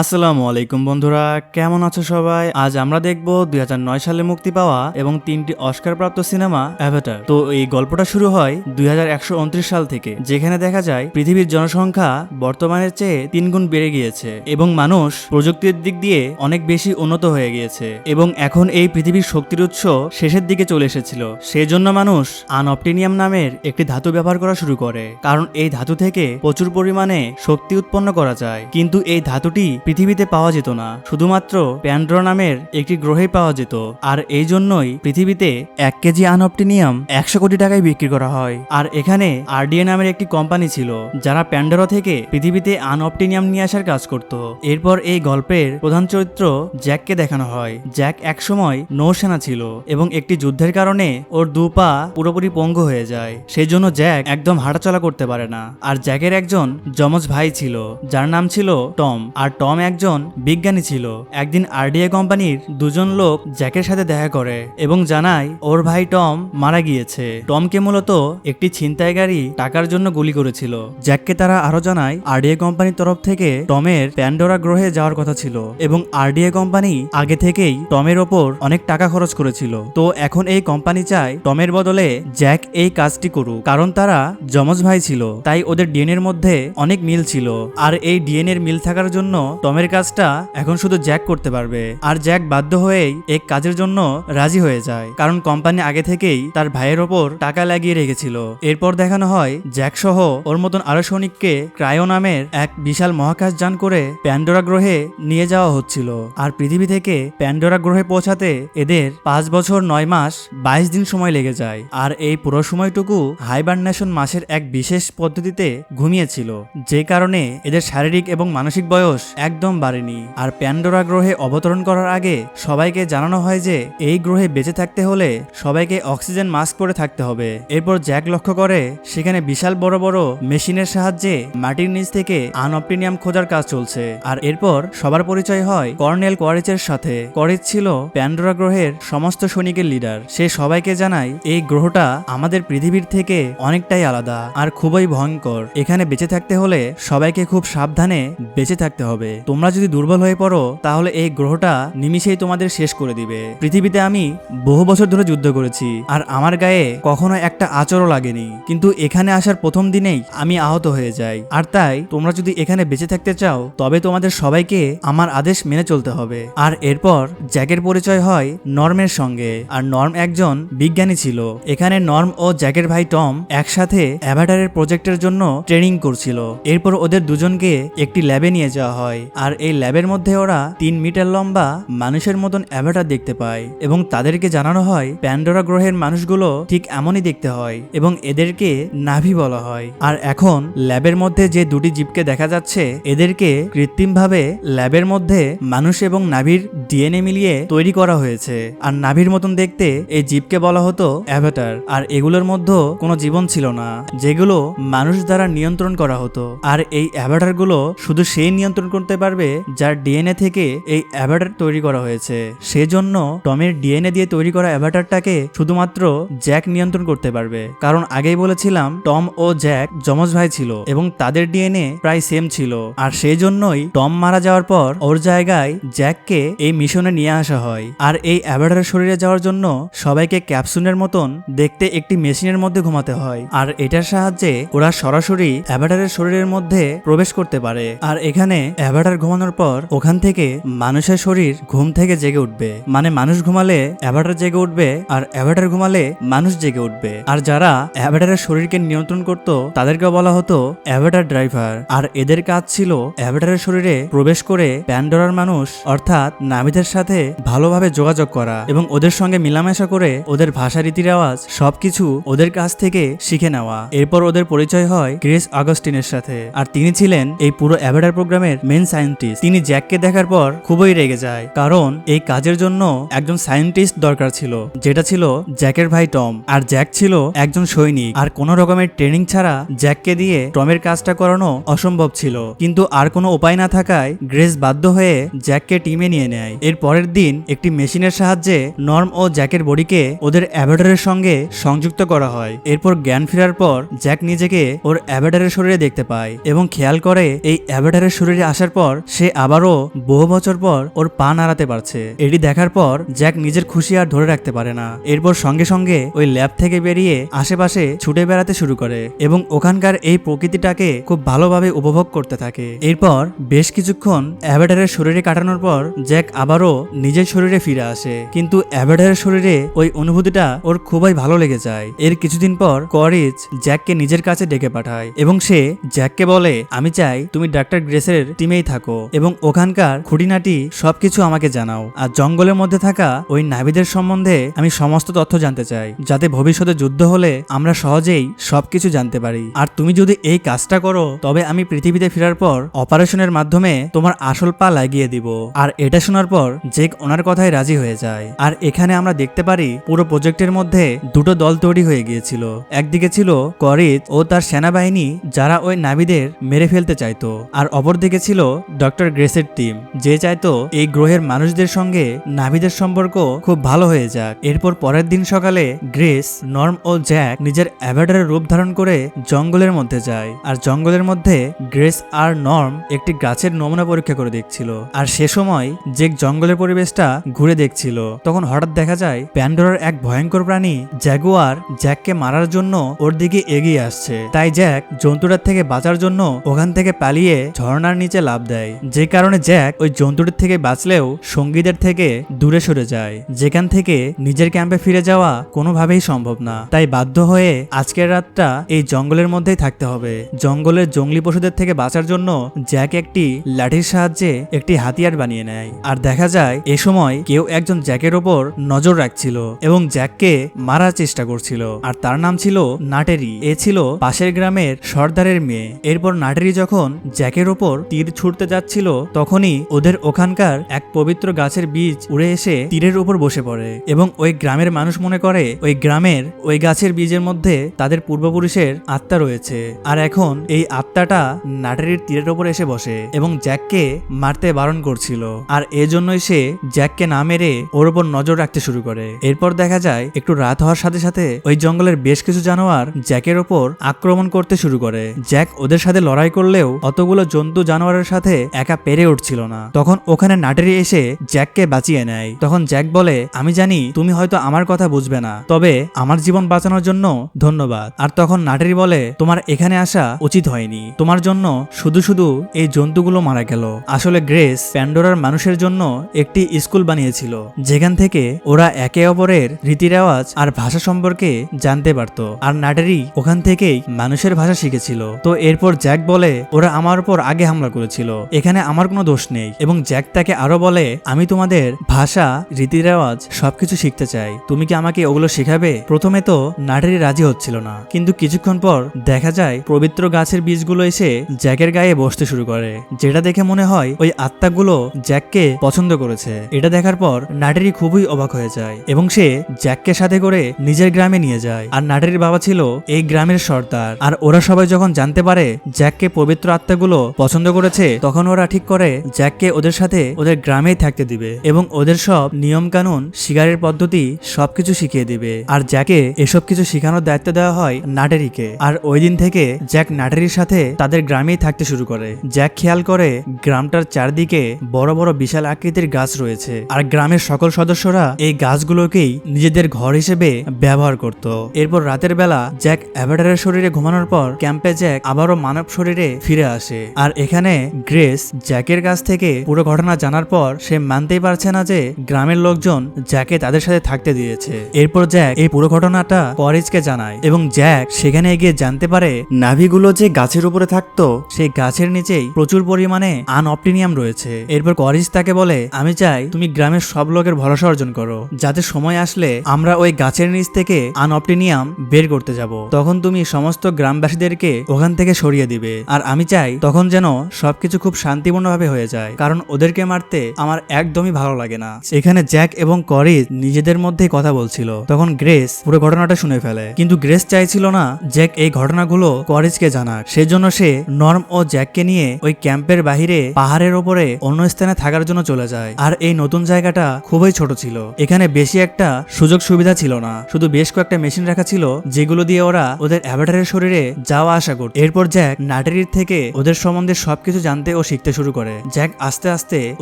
আসসালামু আলাইকুম বন্ধুরা, কেমন আছো সবাই? আজ আমরা দেখব দুই হাজার নয় সালে মুক্তি পাওয়া এবং তিনটি অস্কারপ্রাপ্ত সিনেমা অ্যাভাটার। তো এই গল্পটা শুরু হয় দুই হাজার একশো উনত্রিশ সাল থেকে, যেখানে দেখা যায় পৃথিবীর জনসংখ্যা বর্তমানের চেয়ে তিন গুণ বেড়ে গিয়েছে এবং মানুষ প্রযুক্তির দিক দিয়ে অনেক বেশি উন্নত হয়ে গিয়েছে এবং এখন এই পৃথিবীর শক্তির উৎস শেষের দিকে চলে এসেছিল। সেই জন্য মানুষ আনঅপটিনিয়াম নামের একটি ধাতু ব্যবহার করা শুরু করে, কারণ এই ধাতু থেকে প্রচুর পরিমাণে শক্তি উৎপন্ন করা যায়। কিন্তু এই ধাতুটি পৃথিবীতে পাওয়া যেত না। শুধুমাত্র প্যান্ড্রো নামের একটি গ্রহে পাওয়া যেত। আর এই জন্যই পৃথিবীতে এক কেজি আনঅপটিনিয়াম একশো কোটি টাকায় বিক্রি করা হয়। আর এখানে আরডিএ নামের একটি কোম্পানি ছিল, যারা প্যান্ডোরা থেকে পৃথিবীতে আনঅপটিনিয়াম নিয়ে আসার কাজ করত। এরপর এই গল্পের প্রধান চরিত্র জ্যাককে দেখানো হয়। জ্যাক একসময় নৌসেনা ছিল এবং একটি যুদ্ধের কারণে ওর দু পা পুরোপুরি পঙ্গু হয়ে যায়। সেই জন্য জ্যাক একদম হাঁটাচলা করতে পারে না। আর জ্যাকের একজন যমজ ভাই ছিল, যার নাম ছিল টম। আর টম একজন বিজ্ঞানী ছিল। একদিন আরডিএ কোম্পানির দুজন লোক জ্যাকের সাথে দেখা করে এবং জানায়, ওর ভাই টম মারা গিয়েছে। টমকে মূলত একটি ছিনতাইকারী টাকার জন্য গুলি করেছিল। জ্যাককে তারা আরও জানায় আরডিএ কোম্পানির তরফ থেকে টমের প্যান্ডোরা গ্রহে যাওয়ার কথা ছিল এবং আরডিএ কোম্পানি আগে থেকেই টমের ওপর অনেক টাকা খরচ করেছিল। তো এখন এই কোম্পানি চায় টমের বদলে জ্যাক এই কাজটি করুক। কারণ তারা যমজ ভাই ছিল, তাই ওদের ডিএনএর মধ্যে অনেক মিল ছিল। আর এই ডিএনএর মিল থাকার জন্য টমের কাজটা এখন শুধু জ্যাক করতে পারবে। আর জ্যাক বাধ্য হয়েই এক কাজের জন্য রাজি হয়ে যায়। কারণ কোম্পানি আগে থেকেই তার ভাইয়ের ওপর টাকা লাগিয়ে রেখেছিল। এরপর দেখানো হয়, জ্যাক সহ ওর মতন আরও সৈনিককে ক্রায়ো নামের এক বিশাল মহাকাশ যান করে প্যান্ডোরা গ্রহে নিয়ে যাওয়া হচ্ছিল। আর পৃথিবী থেকে প্যান্ডোরা গ্রহে পৌঁছাতে এদের পাঁচ বছর নয় মাস বাইশ দিন সময় লেগে যায়। আর এই পুরো সময়টুকু হাইবারনেশন মাসের এক বিশেষ পদ্ধতিতে ঘুমিয়েছিল, যে কারণে এদের শারীরিক এবং মানসিক বয়স একদম বাড়েনি। আর প্যান্ডোরা গ্রহে অবতরণ করার আগে সবাইকে জানানো হয় যে, এই গ্রহে বেঁচে থাকতে হলে সবাইকে অক্সিজেন মাস্ক পরে থাকতে হবে। এরপর জ্যাক লক্ষ্য করে, সেখানে বিশাল বড় বড় মেশিনের সাহায্যে মাটির নিচ থেকে আনঅপটিনিয়াম খোঁজার কাজ চলছে। আর এরপর সবার পরিচয় হয় কর্নেল কোয়ারিচের সাথে। কোয়ারিচ ছিল প্যান্ডোরা গ্রহের সমস্ত সৈনিকের লিডার। সে সবাইকে জানায়, এই গ্রহটা আমাদের পৃথিবীর থেকে অনেকটাই আলাদা আর খুবই ভয়ঙ্কর। এখানে বেঁচে থাকতে হলে সবাইকে খুব সাবধানে বেঁচে থাকতে হবে। তোমরা যদি দুর্বল হয়ে পড়ো, তাহলে এই গ্রহটা নিমিষেই তোমাদের শেষ করে দিবে। পৃথিবীতে আমি বহু বছর ধরে যুদ্ধ করেছি, আর আমার গায়ে কখনো একটা আচরও লাগেনি। কিন্তু এখানে আসার প্রথম দিনেই আমি আহত হয়ে যাই। আর তাই, তোমরা যদি এখানে বেঁচে থাকতে চাও, তবে তোমাদের সবাইকে আমার আদেশ মেনে চলতে হবে। আর এরপর, জ্যাকের পরিচয় হয় নর্মের সঙ্গে। আর নর্ম একজন বিজ্ঞানী ছিল। এখানে নর্ম ও জ্যাকের ভাই টম একসাথে অ্যাভাটারের প্রজেক্টের জন্য ট্রেনিং করছিল। এরপর ওদের দুজনকে একটি ল্যাবে নিয়ে যাওয়া হয়। আর এই ল্যাবের মধ্যে ওরা তিন মিটার লম্বা মানুষের মতন অ্যাভাটার দেখতে পায় এবং তাদেরকে জানানো হয় প্যান্ডোরা গ্রহের মানুষগুলো ঠিক এমনই দেখতে হয় এবং এদেরকে নাভি বলা হয়। আর এখন ল্যাবের মধ্যে যে দুটি জীবকে দেখা যাচ্ছে, এদেরকে কৃত্রিমভাবে ল্যাবের মধ্যে মানুষ এবং নাভির ডিএনএ মিলিয়ে তৈরি করা হয়েছে। আর নাভির মতন দেখতে এই জীবকে বলা হতো অ্যাভাটার আর এগুলোর মধ্যে কোনো জীবন ছিল না, যেগুলো মানুষ দ্বারা নিয়ন্ত্রণ করা হতো। আর এই অ্যাভাটারগুলো শুধু সেই নিয়ন্ত্রণ করতে পারবে যার ডিএনএ থেকে এই অ্যাভাটার তৈরি করা হয়েছে। সেজন্য টমের ডিএনএ দিয়ে তৈরি করা অ্যাভাটারটাকে শুধুমাত্র জ্যাক নিয়ন্ত্রণ করতে পারবে। কারণ আগেই বলেছিলাম, টম ও জ্যাক যমজ ভাই ছিল এবং তাদের ডিএনএ প্রায় সেম ছিল। আর সেই জন্যই টম মারা যাওয়ার পর ওর জায়গায় জ্যাককে এই মিশনে নিয়ে আসা হয়। আর এই অ্যাভাটারের শরীরে যাওয়ার জন্য সবাইকে ক্যাপসুলের মতন দেখতে একটি মেশিনের মধ্যে ঘুমাতে হয়। আর এটার সাহায্যে ওরা সরাসরি অ্যাভাটারের শরীরের মধ্যে প্রবেশ করতে পারে। আর এখানে অ্যাভাটার ঘুমানোর পর ওখান থেকে মানুষের শরীর ঘুম থেকে জেগে উঠবে। মানে মানুষ ঘুমালে অ্যাভাটার জেগে উঠবে আর অ্যাভাটার ঘুমালে মানুষ জেগে উঠবে। আর যারা অ্যাভাটারের শরীরকে নিয়ন্ত্রণ করত তাদেরকে বলা হতো অ্যাভাটার ড্রাইভার আর এদের কাজ ছিল অ্যাভাটারের শরীরে প্রবেশ করে প্যান্ডোরার মানুষ, অর্থাৎ নাবিদের সাথে ভালোভাবে যোগাযোগ করা এবং ওদের সঙ্গে মিলামেশা করে ওদের ভাষা রীতির আওয়াজ সবকিছু ওদের কাছ থেকে শিখে নেওয়া। এরপর ওদের পরিচয় হয় ক্রিস আগস্টিনের সাথে। আর তিনি ছিলেন এই পুরো অ্যাভাটার প্রোগ্রামের মেন সায়েন্টিস্ট তিনি জ্যাককে দেখার পর খুবই রেগে যায়, কারণ এই কাজের জন্য একজন সায়েন্টিস্ট দরকার ছিল, যেটা ছিল জ্যাকের ভাই টম। আর জ্যাক ছিল একজন সৈনিক, আর কোনো রকমের ট্রেনিং ছাড়া জ্যাককে দিয়ে টমের কাজটা করানো অসম্ভব ছিল। কিন্তু আর কোনো উপায় না থাকায় গ্রেস বাধ্য হয়ে জ্যাককে টিমে নিয়ে নেয়। এর পরের দিন একটি মেশিনের সাহায্যে নর্ম ও জ্যাকের বডিকে ওদের অ্যাভাটারের সঙ্গে সংযুক্ত করা হয়। এরপর জ্ঞান ফেরার পর জ্যাক নিজেকে ওর অ্যাভাটারের শরীরে দেখতে পায় এবং খেয়াল করে এই অ্যাভাটারের শরীরে আসার পর পর সে আবারও বহু বছর পর ওর পা নাড়াতে পারছে। এটি দেখার পর জ্যাক নিজের খুশি আর ধরে রাখতে পারে না। এরপর সঙ্গে সঙ্গে ওই ল্যাব থেকে বেরিয়ে আশেপাশে ছুটে বেড়াতে শুরু করে এবং ওখানকার এই প্রকৃতিটাকে খুব ভালোভাবে উপভোগ করতে থাকে। এরপর বেশ কিছুক্ষণ অ্যাভেটারের শরীরে কাটানোর পর জ্যাক আবারও নিজের শরীরে ফিরে আসে। কিন্তু অ্যাভেটারের শরীরে ওই অনুভূতিটা ওর খুবই ভালো লেগে যায়। এর কিছুদিন পর করিজ জ্যাককে নিজের কাছে ডেকে পাঠায় এবং সে জ্যাককে বলে, আমি চাই তুমি ডাক্তার গ্রেসের টিমেই থাকো এবং ওখানকার খুঁটিনাটি সবকিছু আমাকে জানাও। আর জঙ্গলের মধ্যে থাকা ওই নাবিদের সম্বন্ধে আমি সমস্ত তথ্য জানতে চাই, যাতে ভবিষ্যতে যুদ্ধ হলে আমরা সহজেই সবকিছু জানতে পারি। আর তুমি যদি এই কাজটা করো, তবে আমি পৃথিবীতে ফেরার পর অপারেশনের মাধ্যমে তোমার আসল পা লাগিয়ে দিব। আর এটা শোনার পর জেক ওনার কথায় রাজি হয়ে যায়। আর এখানে আমরা দেখতে পারি, পুরো প্রজেক্টের মধ্যে দুটো দল তৈরি হয়ে গিয়েছিল। একদিকে ছিল করিত ও তার সেনাবাহিনী, যারা ওই নাবিদের মেরে ফেলতে চাইতো। আর অপরদিকে ছিল ডক্টর গ্রেসের টিম। যে চাইতো এই গ্রহের মানুষদের সঙ্গে নাভিদের সম্পর্ক খুব ভালো হয়ে যাক। এরপর পরের দিন সকালে গ্রেস, নর্ম ও জ্যাক নিজের অ্যাভেটারের রূপ ধারণ করে জঙ্গলের মধ্যে যায়। আর জঙ্গলের মধ্যে গ্রেস আর নর্ম একটি গাছের নমুনা পরীক্ষা করে দেখছিল। আর সে সময় জেক জঙ্গলের পরিবেশটা ঘুরে দেখছিল। তখন হঠাৎ দেখা যায়, প্যান্ডোরার এক ভয়ঙ্কর প্রাণী জ্যাগুয়ার জ্যাককে মারার জন্য ওর দিকে এগিয়ে আসছে। তাই জ্যাক জন্তুটার থেকে বাঁচার জন্য ওখান থেকে পালিয়ে ঝর্ণার নিচে লাভ দেয়। যে কারণে জ্যাক ওই জন্তুটির থেকে বাঁচলেও সঙ্গীদের থেকে দূরে সরে যায়। যেখান থেকে নিজের ক্যাম্পে ফিরে যাওয়া কোনোভাবেই সম্ভব না। তাই বাধ্য হয়ে আজকের রাতটা এই জঙ্গলের মধ্যেই থাকতে হবে। জঙ্গলের জঙ্গলি পশুদের থেকে বাঁচার জন্য জ্যাক একটি লাঠির সাহায্যে একটি হাতিয়ার বানিয়ে নেয়। আর দেখা যায়, এ সময় কেউ একজন জ্যাকের ওপর নজর রাখছিল এবং জ্যাককে মারার চেষ্টা করছিল। আর তার নাম ছিল নাটেরি। এ ছিল পাশের গ্রামের সর্দারের মেয়ে। এরপর নাটেরি যখন জ্যাকের ওপর তীর ছুটতে যাচ্ছিল, তখনই ওদের ওখানকার এক পবিত্র গাছের বীজ উড়ে এসে তীরের উপর বসে পড়ে এবং ওই গ্রামের মানুষ মনে করে ওই গ্রামের ওই গাছের বীজের মধ্যে তাদের পূর্বপুরুষের আত্মা রয়েছে। আর এখন এই আত্মাটা নাটারির তীরের ওপর এসে বসে এবং জ্যাককে মারতে বারণ করছিল। আর এজন্যই সে জ্যাককে না মেরে ওর ওপর নজর রাখতে শুরু করে। এরপর দেখা যায়, একটু রাত হওয়ার সাথে সাথে ওই জঙ্গলের বেশ কিছু জানোয়ার জ্যাকের ওপর আক্রমণ করতে শুরু করে। জ্যাক ওদের সাথে লড়াই করলেও অতগুলো জন্তু জানোয়ারের সাথে একা পেরে উঠছিল না। তখন ওখানে নাটেরি এসে জ্যাককে বাঁচিয়ে নেয়। তখন জ্যাক বলে, আমি জানি তুমি হয়তো আমার কথা বুঝবে না, তবে আমার জীবন বাঁচানোর জন্য ধন্যবাদ। আর তখন নাটেরি বলে, তোমার এখানে আসা উচিত হয়নি। তোমার জন্য শুধু শুধু এই জন্তুগুলো মারা গেল। আসলে গ্রেস প্যান্ডোরার মানুষের জন্য একটি স্কুল বানিয়েছিল, যেখান থেকে ওরা একে অপরের রীতি রেওয়াজ আর ভাষা সম্পর্কে জানতে পারত। আর নাটেরি ওখান থেকেই মানুষের ভাষা শিখেছিল। তো এরপর জ্যাক বলে, ওরা আমার উপর আগে হামলা করেছিল। এখানে আমার কোনো দোষ নেই। এবং জ্যাক তাকে আরও বলে, আমি তোমাদের ভাষা রীতি রেওয়াজ সবকিছু শিখতে চাই। তুমি কি আমাকে ওগুলো শেখাবে? প্রথমে তো নাটেরি রাজি হচ্ছিল না। কিন্তু কিছুক্ষণ পর দেখা যায়, পবিত্র গাছের বীজগুলো এসে জ্যাকের গায়ে বসতে শুরু করে, যেটা দেখে মনে হয় ওই আত্মাগুলো জ্যাককে পছন্দ করেছে। এটা দেখার পর নাটেরি খুবই অবাক হয়ে যায় এবং সে জ্যাককে সাথে করে নিজের গ্রামে নিয়ে যায়। আর নাটেরির বাবা ছিল এই গ্রামের সর্দার। আর ওরা সবাই যখন জানতে পারে জ্যাককে পবিত্র আত্মাগুলো পছন্দ করেছে তখন ওরা ঠিক করে জ্যাককে ওদের সাথে ওদের গ্রামেই থাকতে দিবে এবং ওদের সব নিয়ম কানুন শিকারের পদ্ধতি সবকিছু শিখিয়ে দিবে। আর জ্যাকে এসব কিছু শিখানোর দায়িত্ব দেওয়া হয় নাটেরিকে। আর ওই দিন থেকে জ্যাক নাটেরির সাথে তাদের গ্রামেই থাকতে শুরু করে। জ্যাক খেয়াল করে গ্রামটার চারদিকে বড় বড় বিশাল আকৃতির গাছ রয়েছে। আর গ্রামের সকল সদস্যরা এই গাছগুলোকেই নিজেদের ঘর হিসেবে ব্যবহার করত। এরপর রাতের বেলা জ্যাক অ্যাভাটারের শরীরে ঘুমানোর পর ক্যাম্পে জ্যাক আবারও মানব শরীরে ফিরে আসে। আর এখানে গ্রেস জ্যাকের কাছ থেকে পুরো ঘটনা জানার পর সে মানতেই পারছে না যে গ্রামের লোকজন জ্যাকে তাদের সাথে থাকতে দিয়েছে। এরপর জ্যাক এই পুরো ঘটনাটা করিজকে জানায় এবং জ্যাক সেখানে গিয়ে জানতে পারে নাভিগুলো যে গাছের উপরে থাকতো, সেই গাছের নিচেই প্রচুর পরিমাণে আনঅপটিনিয়াম রয়েছে। এরপর করিজ তাকে বলে, আমি চাই তুমি গ্রামের সব লোকের ভরসা অর্জন করো, যাতে সময় আসলে আমরা ওই গাছের নিচ থেকে আনঅপটিনিয়াম বের করতে যাব। তখন তুমি সমস্ত গ্রামবাসীদেরকে ওখান থেকে সরিয়ে দিবে। আর আমি চাই তখন যেন সবকিছু খুব শান্তিপূর্ণভাবে হয়ে যায়। কারণ ওদেরকে মারতে আমার একদমই ভালো লাগে না। এখানে জ্যাক এবং করিজ নিজেদের মধ্যে কথা বলছিল। তখন গ্রেস পুরো ঘটনাটা শুনে ফেলে। কিন্তু গ্রেস চাইছিল না জ্যাক এই ঘটনাগুলো করিজকে জানাক। সেজন্য সে নর্ম ও জ্যাককে নিয়ে ওই ক্যাম্পের বাহিরে পাহাড়ের ওপরে অন্য স্থানে থাকার জন্য চলে যায়। আর এই নতুন জায়গাটা খুবই ছোট ছিল। এখানে বেশি একটা সুযোগ সুবিধা ছিল না। শুধু বেশ কয়েকটা মেশিন রাখা ছিল যেগুলো দিয়ে ওরা ওদের অ্যাভাটারের শরীরে যাওয়া আসা করত। এরপর জ্যাক নাটেরির থেকে ওদের সম্বন্ধে সবকিছু জানতে জানতে ও শিখতে শুরু করে। জ্যাক আস্তে আস্তে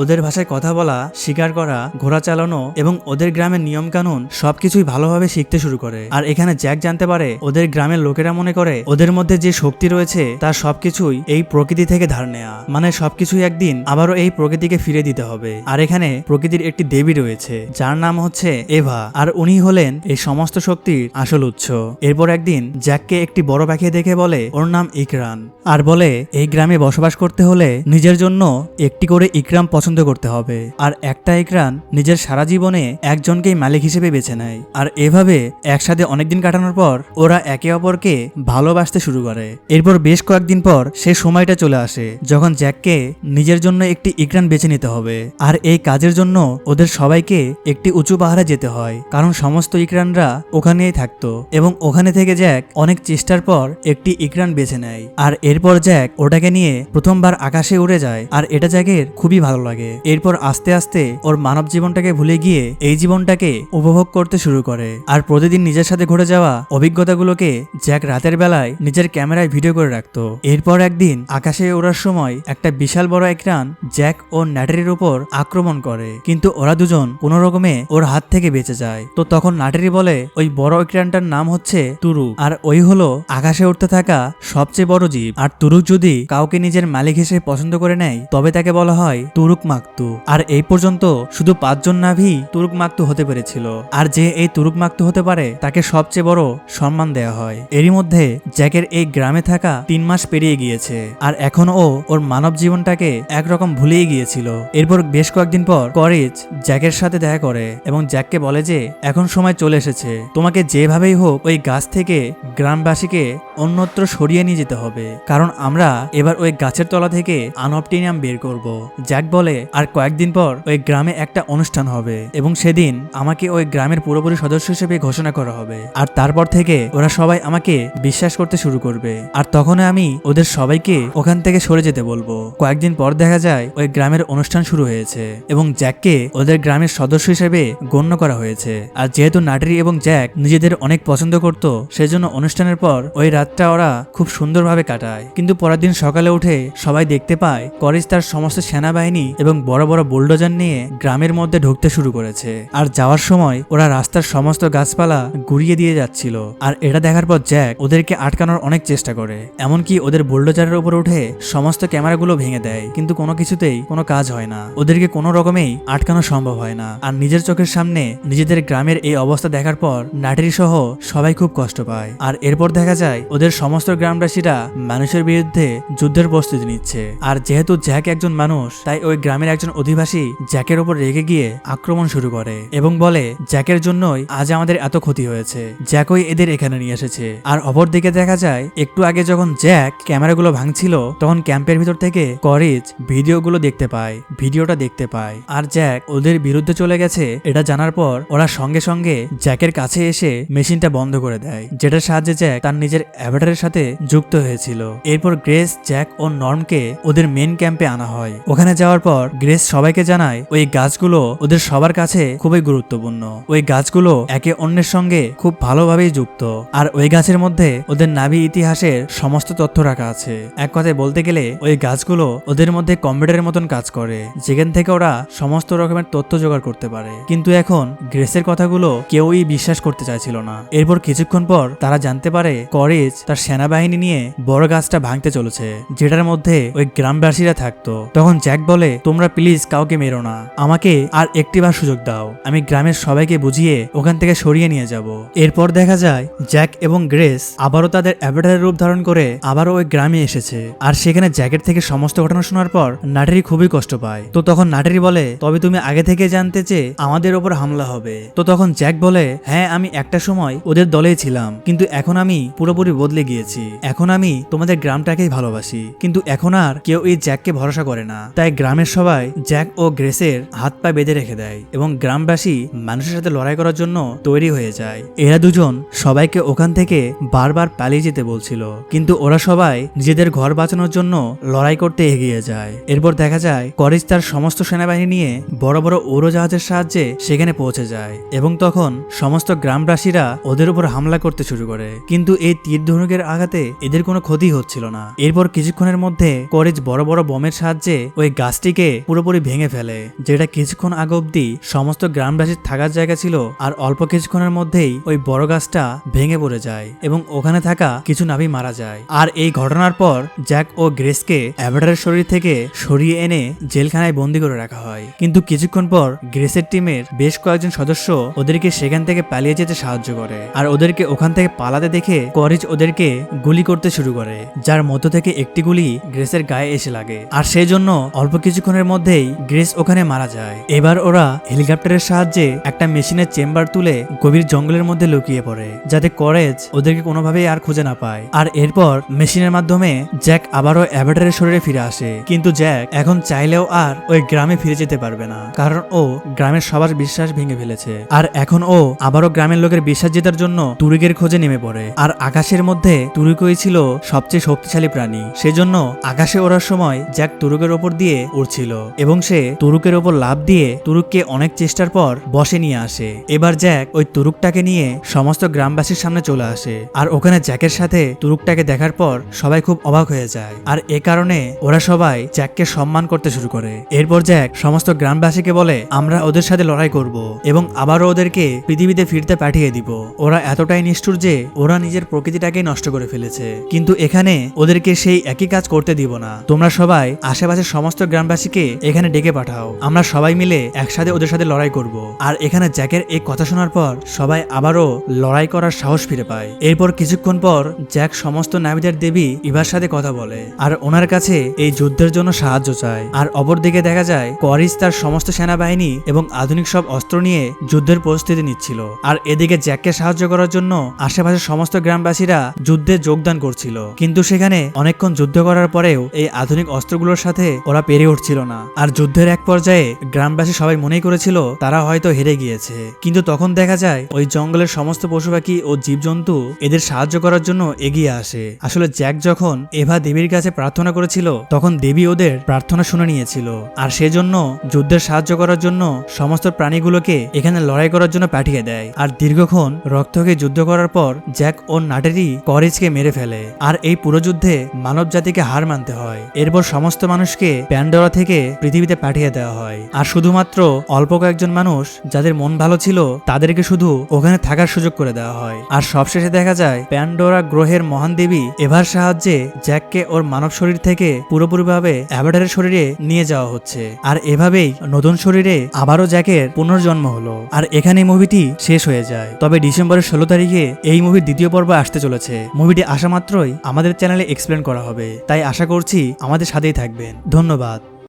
ওদের ভাষায় কথা বলা, শিকার করা, ঘোড়া চালানো এবং ওদের গ্রামের নিয়ম কানুন সবকিছুই ভালোভাবে শিখতে শুরু করে। আর এখানে জ্যাক জানতে পারে, ওদের গ্রামের লোকেরা মনে করে ওদের মধ্যে যে শক্তি রয়েছে তার সবকিছুই এই প্রকৃতি থেকে ধার নেয়া। মানে সবকিছুই একদিন আবারও এই প্রকৃতিকে ফিরে দিতে হবে। আর এখানে প্রকৃতির একটি দেবী রয়েছে, যার নাম হচ্ছে এভা। আর উনি হলেন এই সমস্ত শক্তির আসল উৎস। এরপর একদিন জ্যাককে একটি বড় পাখি দেখে বলে, ওর নাম ইকরান। আর বলে, এই গ্রামে বসবাস করতে হলে নিজের জন্য একটি করে ইকরাম পছন্দ করতে হবে। আর একটা ইকরান নিজের সারা জীবনে একজনকেই মালিক হিসেবে বেছে নেয়। আর এভাবে একসাথে অনেকদিন কাটানোর পর ওরা একে অপরকে ভালোবাসতে শুরু করে। এরপর বেশ কয়েকদিন পর সে সময়টা চলে আসে, যখন জ্যাককে নিজের জন্য একটি ইকরান বেছে নিতে হবে। আর এই কাজের জন্য ওদের সবাইকে একটি উঁচু পাহাড়ে যেতে হয়, কারণ সমস্ত ইকরানরা ওখানেই থাকতো। এবং ওখানে থেকে জ্যাক অনেক চেষ্টার পর একটি ইকরান বেছে নেয়। আর এরপর জ্যাক ওটাকে নিয়ে প্রথমবার আকাশে উড়ে যায়, আর এটা জ্যাকের খুবই ভালো লাগে। এরপর আস্তে আস্তে ওর মানব জীবনটাকে ভুলে গিয়ে এই জীবনটাকে উপভোগ করতে শুরু করে। আর প্রতিদিন নিজের সাথে ঘটে যাওয়া অভিজ্ঞতাগুলোকে জ্যাক রাতের বেলায় নিজের ক্যামেরায় ভিডিও করে রাখতো। এরপর একদিন আকাশে ওড়ার সময় একটা বিশাল বড় একরান জ্যাক ও ন্যাটারির উপর আক্রমণ করে। কিন্তু ওরা দুজন কোনো রকমে ওর হাত থেকে বেঁচে যায়। তো তখন নাটারি বলে, ওই বড় একরানটার নাম হচ্ছে তুরু। আর ওই হলো আকাশে উঠতে থাকা সবচেয়ে বড় জীব। আর তুরুক যদি কাউকে নিজের মালিক হিসেবে পছন্দ করে নেয়, তবে তাকে বলা হয় তুরুক মাকতু। আর এই পর্যন্ত শুধু পাঁচজন নাভি তুরুক মাকতু হতে পেরেছিল। আর যে এই তুরুক মাকতু হতে পারে, তাকে সবচেয়ে বড় সম্মান দেওয়া হয়। এরই মধ্যে জ্যাকের এই গ্রামে থাকা তিন মাস পেরিয়ে গিয়েছে, আর এখন ও ওর মানব জীবনটাকে একরকম ভুলেই গিয়েছিল। এরপর বেশ কয়েকদিন পর করিজ জ্যাকের সাথে দেখা করে এবং জ্যাককে বলে যে, এখন সময় চলে এসেছে। তোমাকে যেভাবেই হোক ওই গাছ থেকে গ্রামবাসীকে অন্যত্র সরিয়ে নিয়ে যেতে হবে। কারণ আমরা এবার ওই গাছের তলা থেকে আনঅপটিনিয়াম বের করব। জ্যাক বলে, আর কয়েকদিন পর ওই গ্রামে একটা অনুষ্ঠান হবে এবং সেদিন আমাকে ওই গ্রামের পুরোপুরি সদস্য হিসেবে ঘোষণা করা হবে। আর তারপর থেকে ওরা সবাই আমাকে বিশ্বাস করতে শুরু করবে। আর তখন আমি ওদের সবাইকে ওখান থেকে সরে যেতে বলব। কয়েকদিন পর দেখা যায় ওই গ্রামের অনুষ্ঠান শুরু হয়েছে এবং জ্যাককে ওদের গ্রামের সদস্য হিসেবে গণ্য করা হয়েছে। আর যেহেতু নাটারি এবং জ্যাক নিজেদের অনেক পছন্দ করত, সেজন্য অনুষ্ঠানের পর ওই রাতটা ওরা খুব সুন্দরভাবে কাটায়। কিন্তু পরের দিন সকালে উঠে সবাই দেখতে পায়, করিস তার সমস্ত সেনাবাহিনী এবং বড় বড় বুলডোজার নিয়ে গ্রামের মধ্যে ঢুকতে শুরু করেছে। আর যাওয়ার সময় ওরা রাস্তার সমস্ত গাছপালা গুড়িয়ে দিয়ে যাচ্ছিল। আর এটা দেখার পর জ্যাক ওদেরকে আটকানোর অনেক চেষ্টা করে। এমনকি ওদের বুলডোজারের উপর উঠে সমস্ত ক্যামেরাগুলো ভেঙে দেয়। কিন্তু কোনো কিছুতেই কোনো কাজ হয় না। ওদেরকে কোনো রকমেই আটকানো সম্ভব হয় না। আর নিজের চোখের সামনে নিজেদের গ্রামের এই অবস্থা দেখার পর নাটারি সহ সবাই খুব কষ্ট পায়। আর এরপর দেখা যায়, ওদের সমস্ত গ্রামবাসীরা মানুষের বিরুদ্ধে যুদ্ধের প্রস্তুতি নিচ্ছে। আর যেহেতু জ্যাক একজন মানুষ, তাই ওই গ্রামের একজন অধিবাসী জ্যাকের ওপর রেগে গিয়ে আক্রমণ শুরু করে এবং বলে, জ্যাকের জন্যই আজ আমাদের এত ক্ষতি হয়েছে। জ্যাকই এদের এখানে নিয়ে এসেছে। আর অপরদিকে দেখা যায়, একটু আগে যখন জ্যাক ক্যামেরাগুলো ভাঙছিল, তখন ক্যাম্পের ভিতর থেকে করিজ ভিডিওগুলো দেখতে পায়, ভিডিওটা দেখতে পায়। আর জ্যাক ওদের বিরুদ্ধে চলে গেছে, এটা জানার পর ওরা সঙ্গে সঙ্গে জ্যাকের কাছে এসে মেশিনটা বন্ধ করে দেয়, যেটার সাহায্যে জ্যাক তার নিজের অ্যাভাটারের সাথে যুক্ত হয়েছিল। এরপর গ্রেস, জ্যাক ও নর্মকে ওদের মেন ক্যাম্পে আনা হয়। ওখানে যাওয়ার পর গ্রেস সবাইকে জানায়, ওই গাছগুলো ওদের সবার কাছে খুবই গুরুত্বপূর্ণ। ওই গাছগুলো একে অন্যের সঙ্গে খুব ভালোভাবেই যুক্ত। আর ওই গাছের মধ্যে ওদের নাভি ইতিহাসের সমস্ত তথ্য রাখা আছে। এক কথায় বলতে গেলে, ওই গাছগুলো ওদের মধ্যে কম্পিউটারের মতন কাজ করে। যেখান থেকে ওরা সমস্ত রকমের তথ্য জোগাড় করতে পারে। কিন্তু এখন গ্রেসের কথাগুলো কেউই বিশ্বাস করতে চাইছিল না। এরপর কিছুক্ষণ পর তারা জানতে পারে, করেজ তার সেনাবাহিনী নিয়ে বড় গাছটা ভাঙতে চলেছে, যেটার মধ্যে ওই গ্রামবাসীরা থাকতো। তখন জ্যাক বলে, তোমরা প্লিজ কাউকে মেরো না। আমাকে আর একটিবার সুযোগ দাও। আমি গ্রামের সবাইকে বুঝিয়ে ওখান থেকে সরিয়ে নিয়ে যাব। এরপর দেখা যায়, জ্যাক এবং গ্রেস আবারও তাদের অ্যাভাটারের রূপ ধারণ করে আবারও ওই গ্রামে এসেছে। আর সেখানে জ্যাকের থেকে সমস্ত ঘটনা শোনার পর, নাটারি খুবই কষ্ট পায়। তো তখন নাটারি বলে, তবে তুমি আগে থেকে জানতে যে আমাদের ওপর হামলা হবে। তো তখন জ্যাক বলে হ্যাঁ আমি একটা সময় ওদের দলেই ছিলাম, কিন্তু এখন আমি পুরোপুরি বদলে গিয়েছি। এখন আমি তোমাদের গ্রামটাকেই ভালোবাসি। কিন্তু এখন আর কেউ এই জ্যাককে ভরসা করে না। তাই গ্রামের সবাই জ্যাক ও গ্রেসের হাত পা বেঁধে রেখে দেয় এবং গ্রামবাসী মানুষের সাথে লড়াই করার জন্য তৈরি হয়ে যায়। এরা দুজন সবাইকে ওখান থেকে বারবার পালিয়ে যেতে বলছিল, কিন্তু ওরা সবাই নিজেদের ঘর বাঁচানোর জন্য লড়াই করতে এগিয়ে যায়। এরপর দেখা যায় করিজ তার সমস্ত সেনাবাহিনী নিয়ে বড় বড় উড়োজাহাজের সাহায্যে সেখানে পৌঁছে যায় এবং তখন সমস্ত গ্রামবাসীরা ওদের উপর হামলা করতে শুরু করে। কিন্তু এই তীর ধনুকের আঘাতে এদের কোনো ক্ষতি হচ্ছিল না। এরপর কিছুক্ষণের মধ্যে করিজ করিজ বড় বড় বোমের সাহায্যে ওই গাছটিকে পুরোপুরি ভেঙে ফেলে, যেটা কিছুক্ষণ আগে অব্দি সমস্ত গ্রামবাসীর থাকার জায়গা ছিল আর অল্প কিছুক্ষণের মধ্যেই ওই বড় গাছটা ভেঙে পড়ে যায় এবং ওখানে থাকা কিছু নাভি মারা যায়। আর এই ঘটনার পর জ্যাক ও গ্রেসকে অ্যাভাটারের শরীর থেকে সরিয়ে এনে জেলখানায় বন্দি করে রাখা হয়। কিন্তু কিছুক্ষণ পর গ্রেসের টিমের বেশ কয়েকজন সদস্য ওদেরকে সেখান থেকে পালিয়ে যেতে সাহায্য করে আর ওদেরকে ওখান থেকে পালাতে দেখে করিজ ওদেরকে গুলি করতে শুরু করে, যার মধ্য থেকে একটি গুলি গ্রেসের গায়ে এসে লাগে। আর সেই জন্য অল্প কিছুক্ষণের মধ্যেই গ্রেস ওখানে মারা যায়। এবার ওরা হেলিকপ্টারের সাহায্যে একটা মেশিনের চেম্বার তুলে গভীর জঙ্গলের মধ্যে লুকিয়ে পড়ে, যাতে করেজ ওদেরকে কোনোভাবেই আর খুঁজে না পায়। আর এরপর মেশিনের মাধ্যমে জ্যাক আবারও অ্যাভাটারের শরীরে ফিরে আসে। কিন্তু জ্যাক এখন চাইলেও আর ওই গ্রামে ফিরে যেতে পারবে না, কারণ ও গ্রামের সবার বিশ্বাস ভেঙে ফেলেছে। আর এখন ও আবারও গ্রামের লোকের বিশ্বাস জেতার জন্য তুরুকের খোঁজে নেমে পড়ে। আর আকাশের মধ্যে তুরুকই ছিল সবচেয়ে শক্তিশালী প্রাণী। সেজন্য আকাশে ওড়ার সময় জ্যাক তুরুকের ওপর দিয়ে উড়ছিল এবং সে তুরুকের ওপর লাভ দিয়ে তুরুককে অনেক চেষ্টার পর বসে নিয়ে আসে। এবার জ্যাক ওই তুরুকটাকে নিয়ে সমস্ত গ্রামবাসীর সামনে চলে আসে আর ওখানে জ্যাকের সাথে তুরুকটাকে দেখার পর সবাই খুব অবাক হয়ে যায়। আর এ কারণে ওরা সবাই জ্যাককে সম্মান করতে শুরু করে। এরপর জ্যাক সমস্ত গ্রামবাসীকে বলে, আমরা ওদের সাথে লড়াই করব এবং আবারও ওদেরকে পৃথিবীতে ফিরতে পাঠিয়ে দিব। ওরা এতটাই নিষ্ঠুর যে ওরা নিজের প্রকৃতিটাকে নষ্ট করে ফেলেছে। কিন্তু এখানে ওদেরকে সেই একই কাজ করতে দিব না। তোমরা সবাই আশেপাশের সমস্ত গ্রামবাসীকে এখানে ডেকে পাঠাও। আমরা সবাই মিলে একসাথে ওদের সাথে লড়াই করব। আর এখানে জ্যাকের এই কথা শোনার পর সবাই আবারও লড়াই করার সাহস ফিরে পায়। এরপর কিছুক্ষণ পর জ্যাক সমস্ত নাবিদের দেবী ইভার সাথে কথা বলে আর ওনার কাছে এই যুদ্ধের জন্য সাহায্য চায়। আর অপরদিকে দেখা যায়, করিস তার সমস্ত সেনাবাহিনী এবং আধুনিক সব অস্ত্র নিয়ে যুদ্ধের প্রস্তুতি নিচ্ছিল। আর এদিকে জ্যাককে সাহায্য করার জন্য আশেপাশের সমস্ত গ্রামবাসীরা যুদ্ধে যোগদান করছিল। কিন্তু সেখানে অনেকক্ষণ যুদ্ধ করার পরেও এই আধুনিক অস্ত্রগুলোর সাথে ওরা পেরে উঠছিল না। আর যুদ্ধের এক পর্যায়ে গ্রামবাসী সবাই মনেই করেছিল, তারা হয়তো হেরে গিয়েছে। কিন্তু তখন দেখা যায়, ওই জঙ্গলের সমস্ত পশু পাখি ও জীবজন্তু এদের সাহায্য করার জন্য এগিয়ে আসে। আসলে জ্যাক যখন এভা দেবীর কাছে প্রার্থনা করেছিল, তখন দেবী ওদের প্রার্থনা শুনে নিয়েছিল। আর সেজন্য যুদ্ধের সাহায্য করার জন্য সমস্ত প্রাণীগুলোকে এখানে লড়াই করার জন্য পাঠিয়ে দেয়। আর দীর্ঘক্ষণ রক্তকে যুদ্ধ করার পর জ্যাক ও নাটেরি করেজকে মেরে ফেলে। আর এই পুরো যুদ্ধে মানব জাতিকে হার মানতে হয়। এরপর সমস্ত মানুষকে প্যান্ডোরা থেকে পৃথিবীতে পাঠিয়ে দেওয়া হয়। আর শুধুমাত্র অল্প কয়েকজন মানুষ যাদের মন ভালো ছিল, তাদেরকে শুধু ওখানে থাকার সুযোগ করে দেওয়া হয়। আর সবশেষে দেখা যায়, প্যান্ডোরা গ্রহের মহান দেবী এভার সাহায্যে জ্যাককে ওর মানব শরীর থেকে পুরোপুরিভাবে অ্যাভাটারের শরীরে নিয়ে যাওয়া হচ্ছে। আর এভাবেই নতুন শরীরে আবারও জ্যাকের পুনর্জন্ম হলো। আর এখানে মুভিটি শেষ হয়ে যায়। তবে ডিসেম্বরের ষোলো তারিখে এই মুভির দ্বিতীয় পর্ব আসতে চলেছে। মুভিটি আসা মাত্রই আমাদের চ্যানেলে এক্সপ্লেন করা হবে। তাই আশা করছি আমাদের সাথেই থাকবেন। ধন্যবাদ।